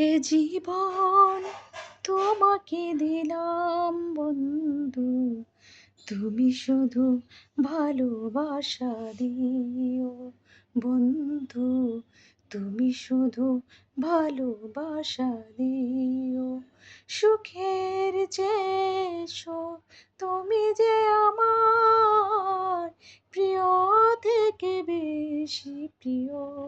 এ জীবন তোমাকে দিলাম বন্ধু। তুমি শুধু ভালোবাসা দিও বন্ধু। তুমি শুধু ভালোবাসা দিও। সুখের যে তুমি যে আমার। প্রিয় থেকে বেশি প্রিয়।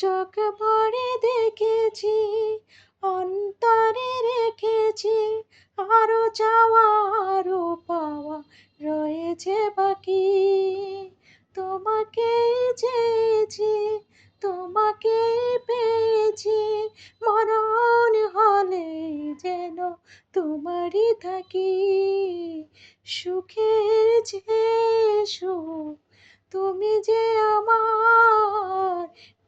চোখ ভরে দেখেছি, অন্তরে রেখেছি, আরও চাওয়া আরও পাওয়া রয়েছে বাকি। তোমাকে চেয়েছি, তোমাকে পেয়েছি, মরণ হলে যেন তোমারই থাকি। সুখের যে সুখ, তুমি যে আমার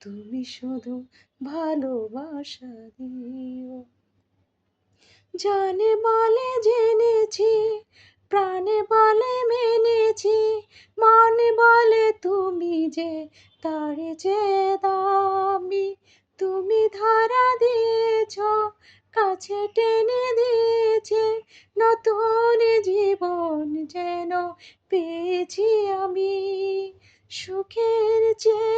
তুমি শুধু ভালোবাসা দিও। জানে বলে জেনেছি, প্রাণে বলে মেনেছি, মনে বলে তুমি যে তারে যে দামি। তুমি ধারা দিয়েছ, কাছে টেনে দিয়েছে, নতুন জীবন যেন পেয়েছি আমি। সুখের যে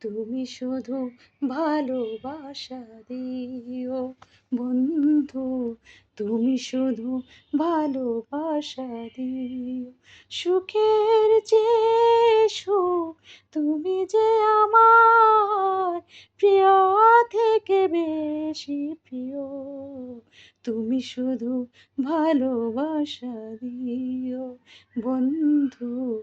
তুমি শুধু ভালোবাসা দিও। বন্ধু, তুমি শুধু ভালোবাসা দিও। সুখের যে সুখ, তুমি যে আমার প্রিয় থেকে বেশি প্রিয়। তুমি শুধু ভালোবাসা দিও। বন্ধু